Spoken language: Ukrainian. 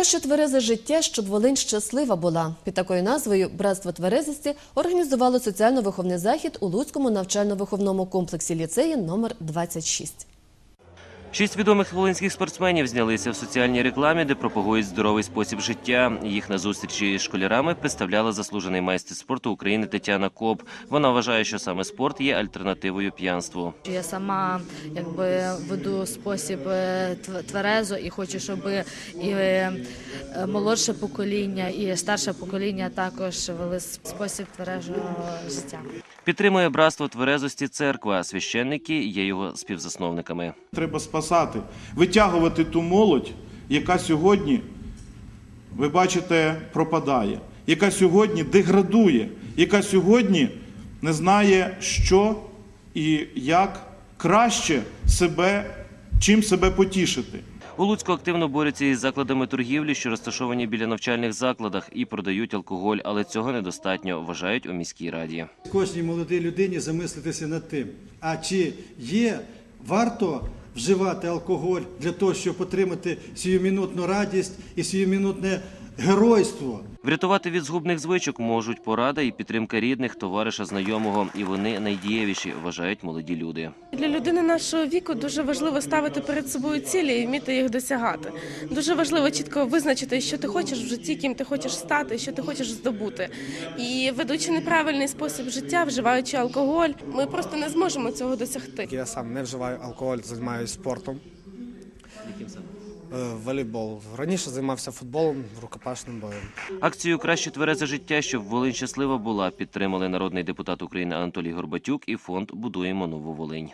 Краще тверезе життя, щоб Волинь щаслива була. Під такою назвою Братство тверезості організувало соціально-виховний захід у Луцькому навчально-виховному комплексі ліцеї номер 26. Шість відомих волинських спортсменів знялися в соціальній рекламі, де пропагують здоровий спосіб життя. Їх на зустрічі з школярами представляла заслужений майстер спорту України Тетяна Коп. Вона вважає, що саме спорт є альтернативою п'янству. Я сама якби веду спосіб е, тверезо і хочу, щоб і е, молодше покоління, і старше покоління також вели спосіб тверезого життя. Підтримує братство тверезості церква. Священники є його співзасновниками. Треба спасати, витягувати ту молодь, яка сьогодні, ви бачите, пропадає, яка сьогодні деградує, яка сьогодні не знає, що і як краще себе, чим себе потішити. У Луцьку активно борються із закладами торгівлі, що розташовані біля навчальних закладах, і продають алкоголь, але цього недостатньо, вважають у міській раді. Кожній молодій людині замислитися над тим, а чи є варто вживати алкоголь для того, щоб отримати сіюмінутну радість і сіюмінутне геройство. Врятувати від згубних звичок можуть порада і підтримка рідних, товариша, знайомого, і вони найдієвіші, вважають молоді люди. Для людини нашого віку дуже важливо ставити перед собою цілі і вміти їх досягати. Дуже важливо чітко визначити, що ти хочеш в житті, ким ти хочеш стати, що ти хочеш здобути. І ведучи неправильний спосіб життя, вживаючи алкоголь, ми просто не зможемо цього досягти. Я сам не вживаю алкоголь, займаюся спортом. Е, Волейбол. Раніше займався футболом, рукопашним боєм. Акцію Краще тверезе життя, щоб Волинь щаслива була. Підтримали народний депутат України Анатолій Горбатюк і фонд Будуємо нову Волинь.